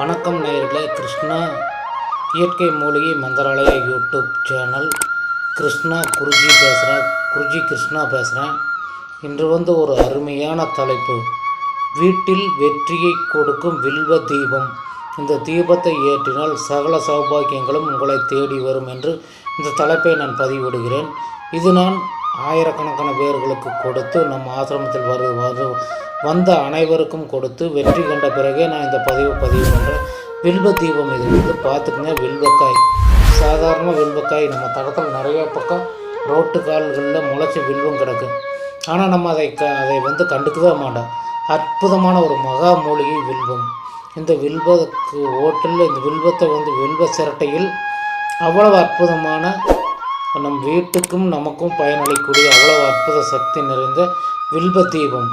வணக்கம் நேயர்களே கிருஷ்ணா இயற்கை மூலிகை மந்திராலய யூடியூப் சேனல். கிருஷ்ணா குருஜி பேசுகிறேன் குருஜி கிருஷ்ணா பேசுகிறேன் இன்று வந்து ஒரு அருமையான தலைப்பு. வீட்டில் வெற்றியை கொடுக்கும் வில்வ தீபம். இந்த தீபத்தை ஏற்றினால் சகல சௌபாக்கியங்களும் உங்களை தேடி வரும் என்று இந்த தலைப்பை நான் பதிவிடுகிறேன். இது நான் ஆயிரக்கணக்கான பேர்களுக்கு கொடுத்து நம் ஆசிரமத்தில் வரு வரு வந்த அனைவருக்கும் கொடுத்து வெற்றி கண்ட பிறகே நான் இந்த பதிவு பதிவு பண்ணுறேன் வில்வ தீபம் இது. வந்து பார்த்துக்குங்க வில்வக்காய். சாதாரண வில்வக்காய். நம்ம தடத்தில் நிறைய பக்கம் ரோட்டு கால்களில் முளைச்சி வில்வம் கிடக்கு. ஆனால் நம்ம அதை க அதை வந்து கண்டுக்கவே மாட்டோம். அற்புதமான ஒரு மகா மூலிகை வில்வம். இந்த வில்வக்கு ஓட்டலில் இந்த வில்வத்தை வந்து வில்வ சிரட்டையில் அவ்வளவு அற்புதமான நம் வீட்டுக்கும் நமக்கும் பயனளிக்கக்கூடிய அவ்வளவு அற்புத சக்தி நிறைந்த வில்ப தீபம்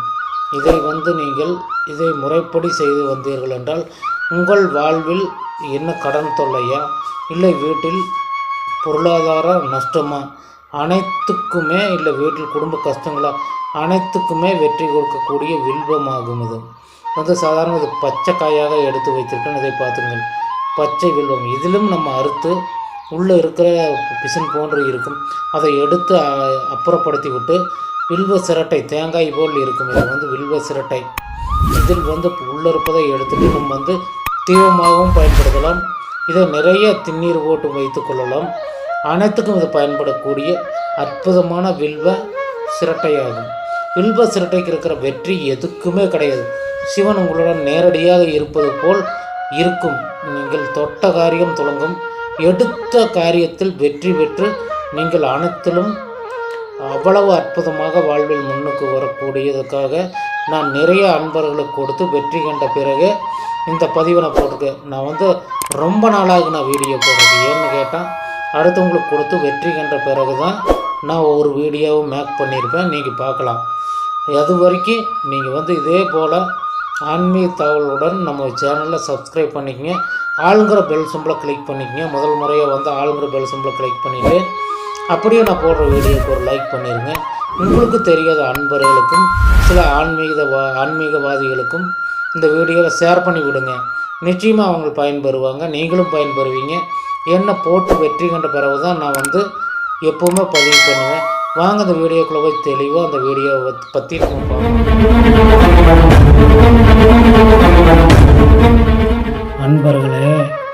இதை வந்து நீங்கள் இதை முறைப்படி செய்து வந்தீர்கள் என்றால் உங்கள் வாழ்வில் என்ன கடன் தொல்லையா? இல்லை வீட்டில் பொருளாதார நஷ்டமா? அனைத்துக்குமே இல்லை வீட்டில் குடும்ப கஷ்டங்களா? அனைத்துக்குமே வெற்றி கொடுக்கக்கூடிய வில்வமாகும் இது. வந்து சாதாரண இது பச்சை காயாக எடுத்து வைத்திருக்கேன் இதை பார்த்துங்கள். பச்சை வில்வம். இதிலும் நம்ம அறுத்து உள்ளே இருக்கிற பிசின் போன்று இருக்கும். அதை எடுத்து அப்புறப்படுத்தி விட்டு வில்வ சிரட்டை தேங்காய் போல் இருக்கும். இது வந்து வில்வ சிரட்டை. இதில் வந்து உள்ளே இருப்பதை எடுத்துட்டு நம்ம வந்து தீவிரமாகவும் பயன்படுத்தலாம். இதை நிறைய திண்ணீர் போட்டு வைத்து கொள்ளலாம். அனைத்துக்கும் இது பயன்படக்கூடிய அற்புதமான வில்வ சிரட்டையாகும். வில்வ சிரட்டைக்கு இருக்கிற வெற்றி எதுக்குமே கிடையாது. சிவன் உங்களுடன் நேரடியாக இருப்பது போல் இருக்கும். நீங்கள் தொட்ட காரியம் தொடங்கும். எடுத்த காரியத்தில் வெற்றி பெற்று நீங்கள் அனைத்திலும் அவ்வளவு அற்புதமாக வாழ்வில் முன்னுக்கு வரக்கூடியதுக்காக நான் நிறைய அன்பர்களுக்கு கொடுத்து வெற்றி கண்ட பிறகு இந்த பதிவை நான் போட்டிருக்கேன். நான் வந்து ரொம்ப நாளாக நான் வீடியோ போடுறது. ஏன்னு கேட்டால் அடுத்தவங்களுக்கு கொடுத்து வெற்றி கண்ட பிறகு தான் நான் ஒவ்வொரு வீடியோவும் மேக் பண்ணியிருப்பேன். நீங்கள் பார்க்கலாம். அது வரைக்கும் நீங்கள் வந்து இதே போல் ஆன்மீக தகவலுடன் நம்ம சேனலில் சப்ஸ்கிரைப் பண்ணிக்கங்க. ஆளுங்கிற பெல் சிம்பிளை கிளிக் பண்ணிக்கங்க. முதல் முறையாக வந்து ஆளுங்கிற பெல் சிம்பிளை கிளிக் பண்ணிவிட்டு அப்படியே நான் போடுற வீடியோக்கு ஒரு லைக் பண்ணிடுங்க உங்களுக்கு தெரியாத அன்பர்களுக்கும் சில ஆன்மீக வா ஆன்மீகவாதிகளுக்கும் இந்த வீடியோவை ஷேர் பண்ணி விடுங்க. நிச்சயமாக அவங்க பயன்பெறுவாங்க. நீங்களும் பயன்பெறுவீங்க. என்ன போட்டு வெற்றி கண்ட பிறகு தான் நான் வந்து எப்போவுமே பதிவு பண்ணுவேன். வாங்க அந்த வீடியோக்குள்ளே போய் தெளிவாக அந்த வீடியோவை பற்றி நம்ம பார்க்கலாம் அன்பர்களே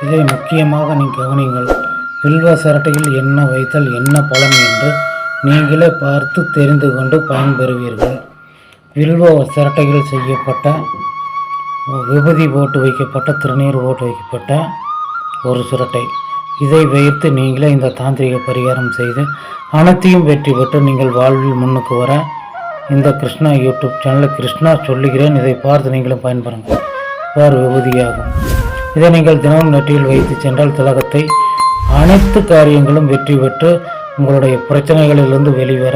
இதை முக்கியமாக நீங்கள் கவனிங்கள் வில்வ சரட்டையில் என்ன வைத்தல் என்ன பலன் என்று நீங்களே பார்த்து தெரிந்து கொண்டு பயன்பெறுவீர்கள். வில்வ சிரட்டையில் செய்யப்பட்ட விபதி போட்டு வைக்கப்பட்ட திருநீர் போட்டு வைக்கப்பட்ட ஒரு சுரட்டை. இதை வைத்து நீங்களே இந்த தாந்திரிக பரிகாரம் செய்து அனைத்தையும் வெற்றி பெற்று நீங்கள் வாழ்வில் முன்னுக்கு வர இந்த கிருஷ்ணா யூடியூப் சேனலில் கிருஷ்ணா சொல்லுகிறேன். இதை பார்த்து நீங்களும் பயன்பெறுங்கள். வேறு விபதியாகும். இதை நீங்கள் தினமும் நெற்றியில் வைத்து சென்றால் திலகத்தை அனைத்து காரியங்களும் வெற்றி பெற்று உங்களுடைய பிரச்சனைகளிலிருந்து வெளிவர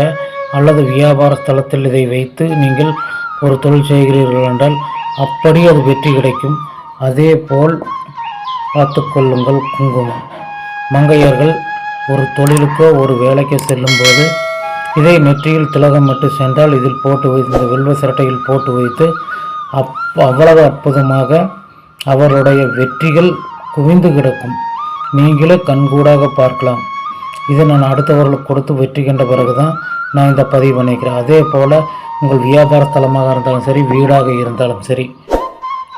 அல்லது வியாபார ஸ்தலத்தில் இதை வைத்து நீங்கள் ஒரு தொழில் செய்கிறீர்கள் என்றால் அப்படி அது வெற்றி கிடைக்கும். அதே போல் பார்த்துக்கொள்ளுங்கள் குங்குமம். மங்கையர்கள் ஒரு தொழிலுக்கோ ஒரு வேலைக்கோ செல்லும்போது இதை நெற்றியில் திலகமிட்டு சென்றால் இதில் போட்டு வைத்து இந்த வெல்வ சிரட்டையில் போட்டு வைத்து அப் அவ்வளவு அற்புதமாக அவருடைய வெற்றிகள் குவிந்து கிடக்கும். நீங்களே கண்கூடாக பார்க்கலாம். இதை நான் அடுத்தவர்களுக்கு கொடுத்து வெற்றி கண்ட பிறகு தான் நான் இந்த பதிவு பண்ணிக்கிறேன். அதே போல் உங்கள் வியாபார ஸ்தலமாக இருந்தாலும் சரி வீடாக இருந்தாலும் சரி.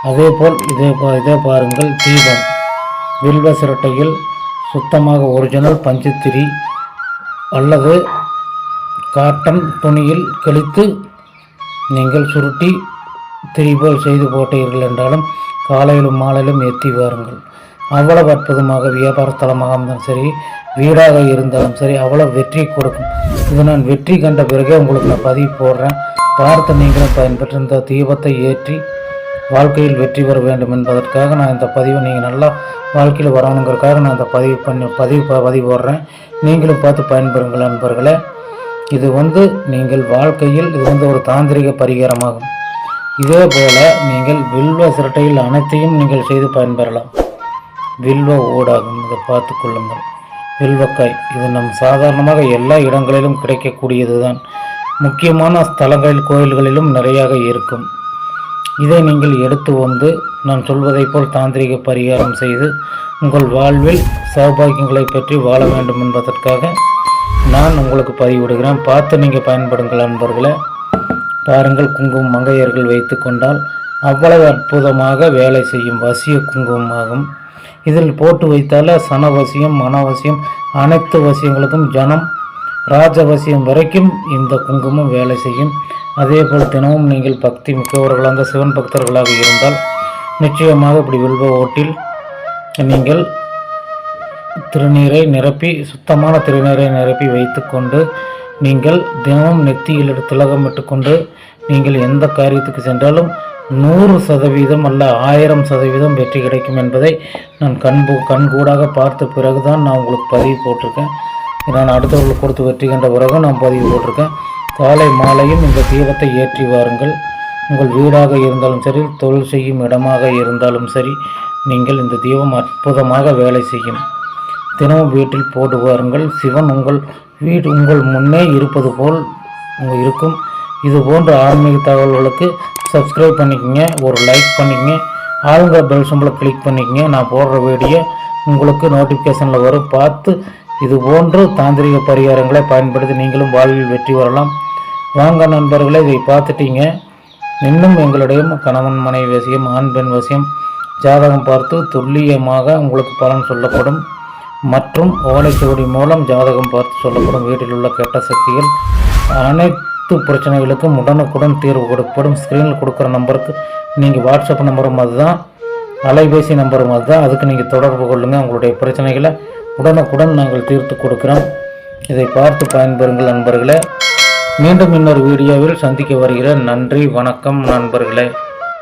அதே போல் இதே இதே பாருங்கள் தீபம். வில்வ சிரட்டையில் சுத்தமாக ஒரிஜினல் பஞ்சுத்திரி அல்லது காட்டன் துணியில் கழித்து நீங்கள் சுருட்டி திரிபோல் செய்து போட்டீர்கள் என்றாலும் காலையிலும் மாலையிலும் ஏற்றி வாருங்கள். அவ்வளவு அற்புதமாக வியாபார ஸ்தலமாக இருந்தாலும் சரி வீடாக இருந்தாலும் சரி அவ்வளோ வெற்றி கொடுக்கும். இது நான் வெற்றி கண்ட பிறகே உங்களுக்கு நான் பதிவு போடுறேன். பார்த்து நீங்களும் பயன்பெற்று இந்த தீபத்தை ஏற்றி வாழ்க்கையில் வெற்றி பெற வேண்டும் என்பதற்காக நான் இந்த பதிவை நீங்கள் நல்லா வாழ்க்கையில் வரணுங்கிறதுக்காக நான் இந்த பதிவு பண்ணி பதிவு ப- பதிவு போடுறேன். நீங்களும் பார்த்து பயன்பெறுங்கள் நண்பர்களே. இது வந்து நீங்கள் வாழ்க்கையில் இது வந்து ஒரு தாந்திரிக பரிகாரமாகும். இதே போல நீங்கள் வில்வ சிரட்டையில் அனைத்தையும் நீங்கள் செய்து பயன்பெறலாம். வில்வ ஊடாகும். இதை பார்த்து கொள்ளுங்கள். வில்வக்காய் இது நம் சாதாரணமாக எல்லா இடங்களிலும் கிடைக்கக்கூடியது தான் முக்கியமான ஸ்தலங்களில் கோயில்களிலும் நிறையாக இருக்கும். இதை நீங்கள் எடுத்து வந்து நான் சொல்வதைப் போல் தாந்திரிக பரிகாரம் செய்து உங்கள் வாழ்வில் சௌபாகியங்களை பற்றி வாழ வேண்டும் என்பதற்காக நான் உங்களுக்கு பதிவிடுகிறேன். பார்த்து நீங்கள் பயன்படுங்கள் நண்பர்களே பாருங்கள் குங்குமம் மங்கையர்கள் வைத்து கொண்டால் அவ்வளவு அற்புதமாக வேலை செய்யும் வசிய குங்குமமாகும். இதில் போட்டு வைத்தால சனவசியம் மனவசியம் அனைத்து வசியங்களுக்கும் ஜனம் ராஜவசியம் வரைக்கும் இந்த குங்குமம் வேலை செய்யும். அதே போல் தினமும் நீங்கள் பக்தி மிக்கவர்களாக அந்த சிவன் பக்தர்களாக இருந்தால் நிச்சயமாக இப்படி வில்வ ஓட்டில் நீங்கள் திருநீரை நிரப்பி சுத்தமான திருநீரை நிரப்பி வைத்துக்கொண்டு நீங்கள் தினமும் நெத்தியில் திலகம் கொண்டு நீங்கள் எந்த காரியத்துக்கு சென்றாலும் நூறு சதவீதம் அல்ல ஆயிரம் சதவீதம் வெற்றி கிடைக்கும் என்பதை நான் கண்பு கண்கூடாக பார்த்த பிறகுதான் நான் உங்களுக்கு பதிவு போட்டிருக்கேன். நான் அடுத்தவர்களுக்கு கொடுத்து வெற்றி கண்ட பிறகு நான் பதிவு போட்டிருக்கேன். காலை மாலையும் இந்த தீபத்தை ஏற்றி வாருங்கள். உங்கள் வீடாக இருந்தாலும் சரி தொழில் செய்யும் இடமாக இருந்தாலும் சரி நீங்கள் இந்த தீபம் அற்புதமாக வேலை செய்யும். தினமும் வீட்டில் போட்டு வாருங்கள். சிவன் உங்கள் வீடு உங்கள் முன்னே இருப்பது போல் இருக்கும். இது போன்ற ஆன்மீக தகவல்களுக்கு சப்ஸ்கிரைப் பண்ணிக்கங்க. ஒரு லைக் பண்ணிக்கங்க. ஆளுங்க பெல் சிம்பிளை கிளிக் பண்ணிக்கங்க. நான் போடுற வீடியோ உங்களுக்கு நோட்டிஃபிகேஷனில் வரும். பார்த்து இது போன்று தாந்திரிக பரிகாரங்களை பயன்படுத்தி நீங்களும் வாழ்வில் வெற்றி வரலாம் வாங்க நண்பர்களே இதை பார்த்துட்டீங்க. இன்னும் எங்களுடைய கணவன் மனைவி வசியம் ஆண் பெண் வசியம் ஜாதகம் பார்த்து துல்லியமாக உங்களுக்கு பலன் சொல்லப்படும். மற்றும் ஓலைச்சுவடி மூலம் ஜாதகம் பார்த்து சொல்லப்படும் வீட்டில் உள்ள கெட்ட சக்திகள் அனைத்து பிரச்சனைகளுக்கும் உடனுக்குடன் தீர்வு கொடுக்கப்படும் ஸ்க்ரீனில் கொடுக்குற நம்பருக்கு நீங்கள் வாட்ஸ்அப் நம்பரும் அதுதான் அலைபேசி நம்பரும் அதுதான். அதுக்கு நீங்கள் தொடர்பு கொள்ளுங்கள் உங்களுடைய பிரச்சனைகளை உடனுக்குடன் நாங்கள் தீர்த்து கொடுக்குறோம். இதை பார்த்து பயன்பெறுங்கள் நண்பர்களே. மீண்டும் இன்னொரு வீடியோவில் சந்திக்க வருகிறேன் நன்றி வணக்கம் நண்பர்களே.